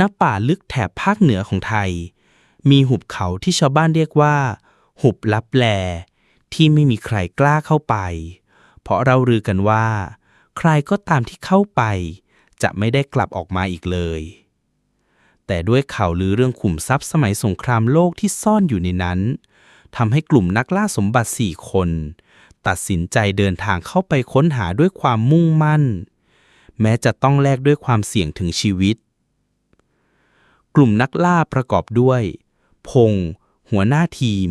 ณป่าลึกแถบภาคเหนือของไทย มีหุบเขาที่ชาวบ้านเรียกว่า หุบลับแล ที่ไม่มีใครกล้าเข้าไป เพราะเราลือกันว่า ใครก็ตามที่เข้าไป จะไม่ได้กลับออกมาอีกเลย แต่ด้วยข่าวลือเรื่องขุมทรัพย์สมัยสงครามโลกที่ซ่อนอยู่ในนั้นทำให้กลุ่มนักล่าสมบัติสี่คน ตัดสินใจเดินทางเข้าไปค้นหาด้วยความมุ่งมั่น แม้จะต้องแลกด้วยความเสี่ยงถึงชีวิต กลุ่มนักล่าประกอบด้วย พงษ์หัวหน้าทีม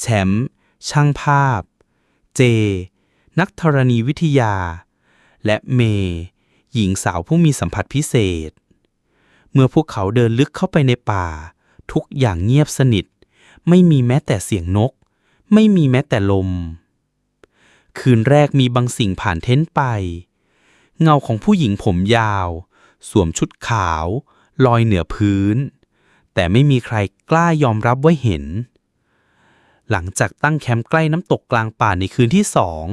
แชมป์ช่างภาพ เจ นักธรณีวิทยา และเมย์หญิงสาวผู้มีสัมผัสพิเศษ เมื่อพวกเขาเดินลึกเข้าไปในป่า ทุกอย่างเงียบสนิท ไม่มีแม้แต่เสียงนก ไม่มีแม้แต่ลม คืนแรกมีบางสิ่งผ่านเท้นไป เงาของผู้หญิงผมยาว สวมชุดขาว ลอยเหนือพื้น แต่ไม่มีใครกล้ายอมรับว่าเห็น หลังจากตั้งแคมป์ใกล้น้ำตกกลางป่าในคืนที่สอง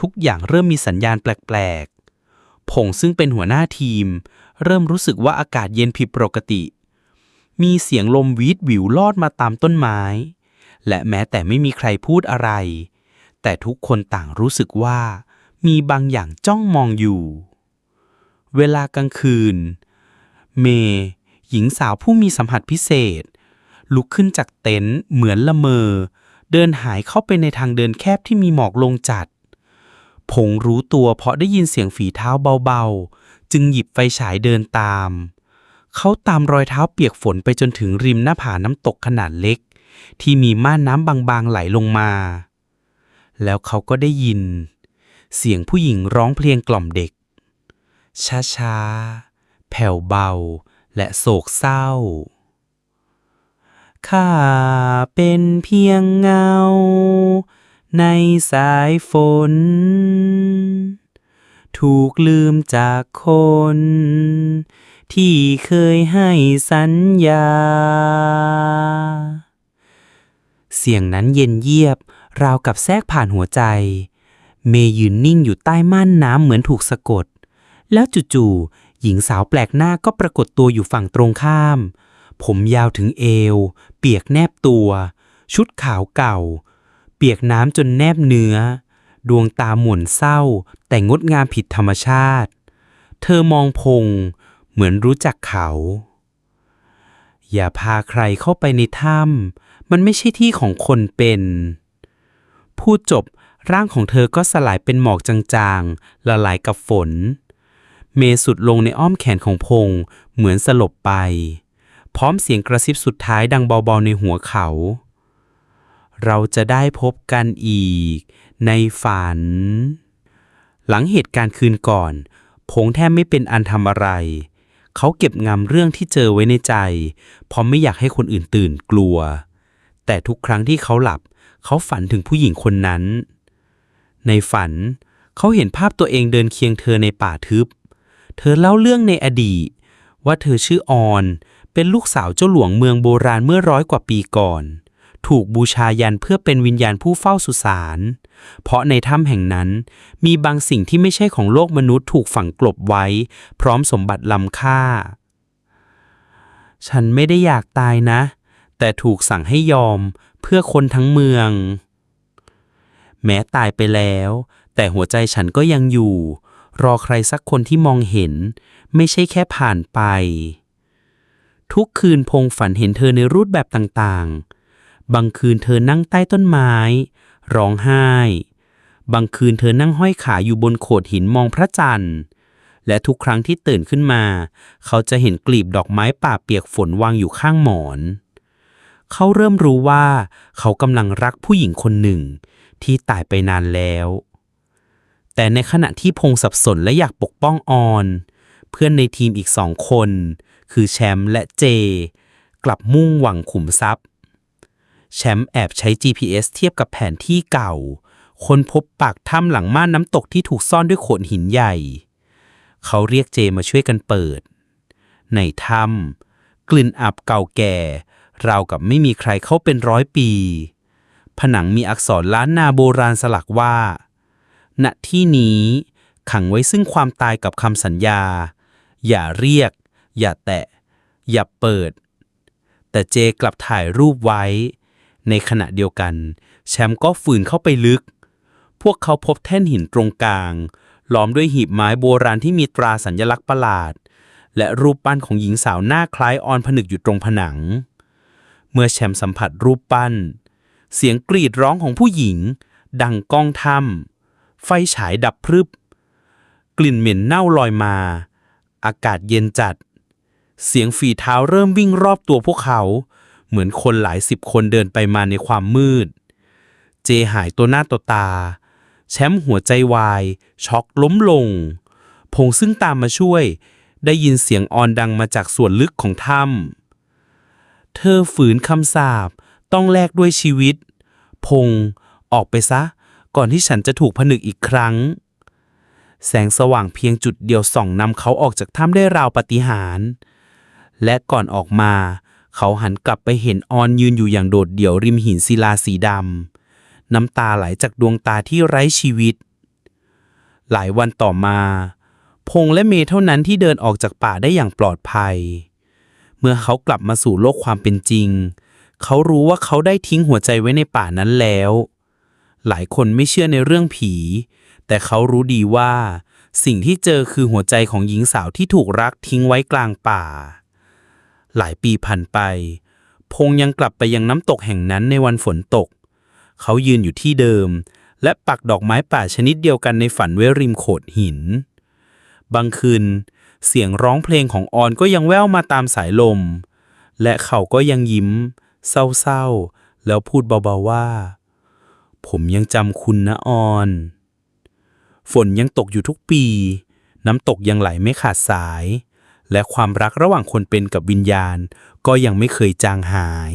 ทุกอย่างเริ่มมีสัญญาณแปลกๆผงซึ่งเป็นหัวหน้าทีม เริ่มรู้สึกว่าอากาศเย็นผิดปกติ มีเสียงลมวีดวิวลอดมาตามต้นไม้ และแม้แต่ไม่มีใครพูดอะไร แต่ทุกคนต่างรู้สึกว่า มีบางอย่างจ้องมองอยู่ เวลากลางคืน เมย์หญิงสาวผู้มีสัมผัสพิเศษ ลุกขึ้นจากเต็นท์เหมือนละเมอ เดินหายเข้าไปในทางเดินแคบที่มีหมอกลงจัด ผงรู้ตัวเพราะได้ยินเสียงฝีเท้าเบาๆ จึงหยิบไฟฉายเดินตาม เขาตามรอยเท้าเปียกฝนไปจนถึงริมหน้าผาน้ำตกขนาดเล็ก ที่มีม่านน้ำบางๆไหลลงมา แล้วเขาก็ได้ยิน เสียงผู้หญิงร้องเพลงกล่อมเด็ก ช้าๆ แผ่วเบาและโศกเศร้าข้าเป็นเพียงเงา ในสายฝน ถูกลืมจากคน ที่เคยให้สัญญา เสียงนั้นเย็นเยียบ ราวกับแทรกผ่านหัวใจ เมย์ยืนนิ่งอยู่ใต้ม่านน้ำเหมือนถูกสะกด แล้วจู่ๆหญิงสาวแปลกหน้าก็ปรากฏตัวอยู่ฝั่งตรงข้าม ผมยาวถึงเอว เปียกแนบตัว ชุดขาวเก่า เปียกน้ำจนแนบเนื้อ ดวงตาหม่นเศร้า แต่งดงามผิดธรรมชาติ เธอมองพง เหมือนรู้จักเขา อย่าพาใครเข้าไปในถ้ำมันไม่ใช่ที่ของคนเป็น พูดจบร่างของเธอก็สลายเป็นหมอกจางๆ ละลายกับฝน เมสุดลงในอ้อมแขนของพง เหมือนสลบไป พร้อมเสียงกระซิบสุดท้ายดังเบาๆในหัวเขา เราจะได้พบกันอีก ในฝัน หลังเหตุการณ์คืนก่อนพงแทบไม่เป็นอันทำอะไร เขาเก็บงำเรื่องที่เจอไว้ในใจ เพราะไม่อยากให้คนอื่นตื่นกลัว แต่ทุกครั้งที่เขาหลับ เขาฝันถึงผู้หญิงคนนั้น ในฝัน เขาเห็นภาพตัวเองเดินเคียงเธอในป่าทึบ เธอเล่าเรื่องในอดีต ว่าเธอชื่อออน เป็นลูกสาวเจ้าหลวงเมืองโบราณเมื่อร้อยกว่าปีก่อน ถูกบูชายันเพื่อเป็นวิญญาณผู้เฝ้าสุสาน เพราะในถ้ำแห่งนั้นมีบางสิ่งที่ไม่ใช่ของโลกมนุษย์ถูกฝังกลบไว้ พร้อมสมบัติล้ำค่า ฉันไม่ได้อยากตายนะ แต่ถูกสั่งให้ยอมเพื่อคนทั้งเมือง แม้ตายไปแล้ว แต่หัวใจฉันก็ยังอยู่ รอใครสักคนที่มองเห็น ไม่ใช่แค่ผ่านไป ทุกคืนพงฝันเห็นเธอในรูปแบบต่างๆ บางคืนเธอนั่งใต้ต้นไม้ ร้องไห้ บางคืนเธอนั่งห้อยขาอยู่บนโขดหินมองพระจันทร์ และทุกครั้งที่ตื่นขึ้นมา เขาจะเห็นกลีบดอกไม้ป่าเปียกฝนวางอยู่ข้างหมอน เขาเริ่มรู้ว่า เขากำลังรักผู้หญิงคนหนึ่ง ที่ตายไปนานแล้ว แต่ในขณะที่พงสับสนและอยากปกป้องออน เพื่อนในทีมอีกสองคน คือแชมป์และเจ กลับมุ่งหวังขุมทรัพย์ แชมป์แอบใช้ GPS เทียบกับแผนที่เก่า คนพบปากถ้ำหลังม่านน้ำตกที่ถูกซ่อนด้วยโขดหินใหญ่ เขาเรียกเจมาช่วยกันเปิด ในถ้ำกลิ่นอับเก่าแก่ ราวกับไม่มีใครเข้าเป็นร้อยปี ผนังมีอักษรล้านนาโบราณสลักว่า ณ ที่นี้ขังไว้ซึ่งความตายกับคำสัญญา อย่าเรียก อย่าแตะ อย่าเปิด แต่เจกลับถ่ายรูปไว้ ในขณะเดียวกัน แชมป์ก็ฝืนเข้าไปลึก พวกเขาพบแท่นหินตรงกลาง ล้อมด้วยหีบไม้โบราณที่มีตราสัญลักษณ์ประหลาด และรูปปั้นของหญิงสาวหน้าคล้ายออนผนึกอยู่ตรงผนัง เมื่อแชมป์สัมผัสรูปปั้น เสียงกรีดร้องของผู้หญิง ดังก้องถ้ำไฟฉายดับพรึบ กลิ่นเหม็นเน่าลอยมา อากาศเย็นจัด เสียงฝีเท้าเริ่มวิ่งรอบตัวพวกเขา เหมือนคนหลายสิบคนเดินไปมาในความมืด เจหายตัวหน้าตัวตา แชมป์หัวใจวาย ช็อกล้มลง พงซึ่งตามมาช่วย ได้ยินเสียงออนดังมาจากส่วนลึกของถ้ำเธอฝืนคำสาปต้องแลกด้วยชีวิต พงออกไปซะ ก่อนที่ฉันจะถูกผนึกอีกครั้ง แสงสว่างเพียงจุดเดียวส่องนำเขาออกจากถ้ำได้ราวปฏิหาร และก่อนออกมา เขาหันกลับไปเห็นออนยืนอยู่อย่างโดดเดี่ยวริมหินศิลาสีดำ น้ำตาไหลจากดวงตาที่ไร้ชีวิต หลายวันต่อมา พงและเมเท่านั้นที่เดินออกจากป่าได้อย่างปลอดภัย เมื่อเขากลับมาสู่โลกความเป็นจริง เขารู้ว่าเขาได้ทิ้งหัวใจไว้ในป่านั้นแล้ว หลายคนไม่เชื่อในเรื่องผี แต่เขารู้ดีว่า สิ่งที่เจอคือหัวใจของหญิงสาวที่ถูกรักทิ้งไว้กลางป่า หลายปีผ่านไป พงยังกลับไปยังน้ำตกแห่งนั้นในวันฝนตก เขายืนอยู่ที่เดิม และปักดอกไม้ป่าชนิดเดียวกันในฝันไว้ริมโขดหิน บางคืน เสียงร้องเพลงของออนก็ยังแว่วมาตามสายลม และเขาก็ยังยิ้ม เศร้าๆ แล้วพูดเบาๆว่า ผมยังจำคุณนะออน ฝนยังตกอยู่ทุกปี น้ำตกยังไหลไม่ขาดสาย และความรักระหว่างคนเป็นกับวิญญาณ ก็ยังไม่เคยจางหาย